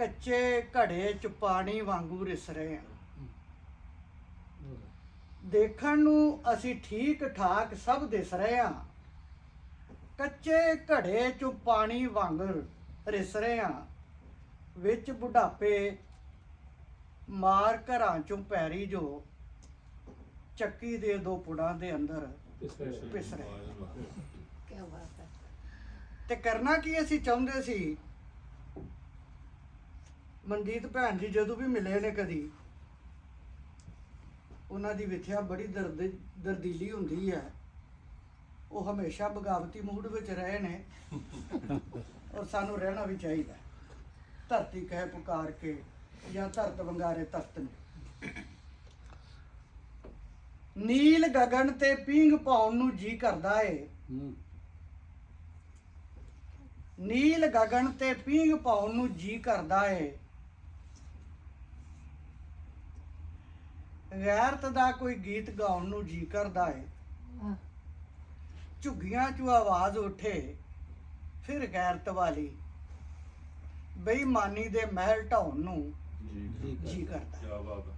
ਕੱਚੇ ਘੜੇ ਚ ਪਾਣੀ ਵਾਂਗੂ ਰਿਸ ਰਹੇ ਹਾਂ। ਦੇਖਣ ਨੂੰ ਅਸੀਂ ਠੀਕ ਠਾਕ ਸਭ ਦਿਸ ਰਹੇ ਹਾਂ। ਕੱਚੇ ਘੜੇ ਚ ਪਾਣੀ ਵਾਂਗਰ ਰਿਸ ਰਹੇ ਹਾਂ। ਵਿੱਚ ਬੁਢਾਪੇ ਮਾਰ ਘਰਾਂ ਚੋਂ ਪੈਰੀ ਜੋ ਚੱਕੀ ਦੇ ਦੋ ਪੁੜਾਂ ਦੇ ਅੰਦਰ ਪਿਸ ਰਹੇ ਕੀ ਬਾਤ ਹੈ। ਤੇ ਕਰਨਾ ਕੀ ਅਸੀਂ ਚਾਹੁੰਦੇ ਸੀ? ਮਨਜੀਤ ਭੈਣ ਜੀ ਜਦੋਂ ਵੀ ਮਿਲੇ ਨੇ ਕਦੀ ਉਹਨਾਂ ਦੀ ਵਿਥਿਆ ਬੜੀ ਦਰਦ ਦਰਦੀਲੀ ਹੁੰਦੀ ਹੈ। ਉਹ ਹਮੇਸ਼ਾ ਬਗਾਵਤੀ ਮੂਡ ਵਿੱਚ ਰਹੇ ਨੇ ਔਰ ਸਾਨੂੰ ਰਹਿਣਾ ਵੀ ਚਾਹੀਦਾ। ਧਰਤੀ ਕਹਿ ਪੁਕਾਰ ਕੇ ਜਾਂ ਧਰਤ ਵੰਗਾਰੇ ਤਖਤ ਨੇ। ਨੀਲ ਗਗਨ ਤੇ ਪੀਂਘ ਪਾਉਣ ਨੂੰ ਜੀ ਕਰਦਾ ਏ। ਨੀਲ ਗਗਨ ਤੇ ਪੀਂਘ ਪਾਉਣ ਨੂੰ ਜੀ ਕਰਦਾ ਏ। ਗੈਰਤ ਦਾ ਕੋਈ ਗੀਤ ਗਾਉਣ ਨੂੰ ਜੀ ਕਰਦਾ ਏ। ਝੁੱਗੀਆਂ 'ਚੋਂ ਆਵਾਜ਼ ਉੱਠੇ ਫਿਰ ਗੈਰਤ ਵਾਲੀ ਬੇਈਮਾਨੀ ਦੇ ਮਹਿਲ ਢਾਉਣ ਨੂੰ ਜੀ ਕਰਦਾ। ਕੀ ਬਾਤ ਹੈ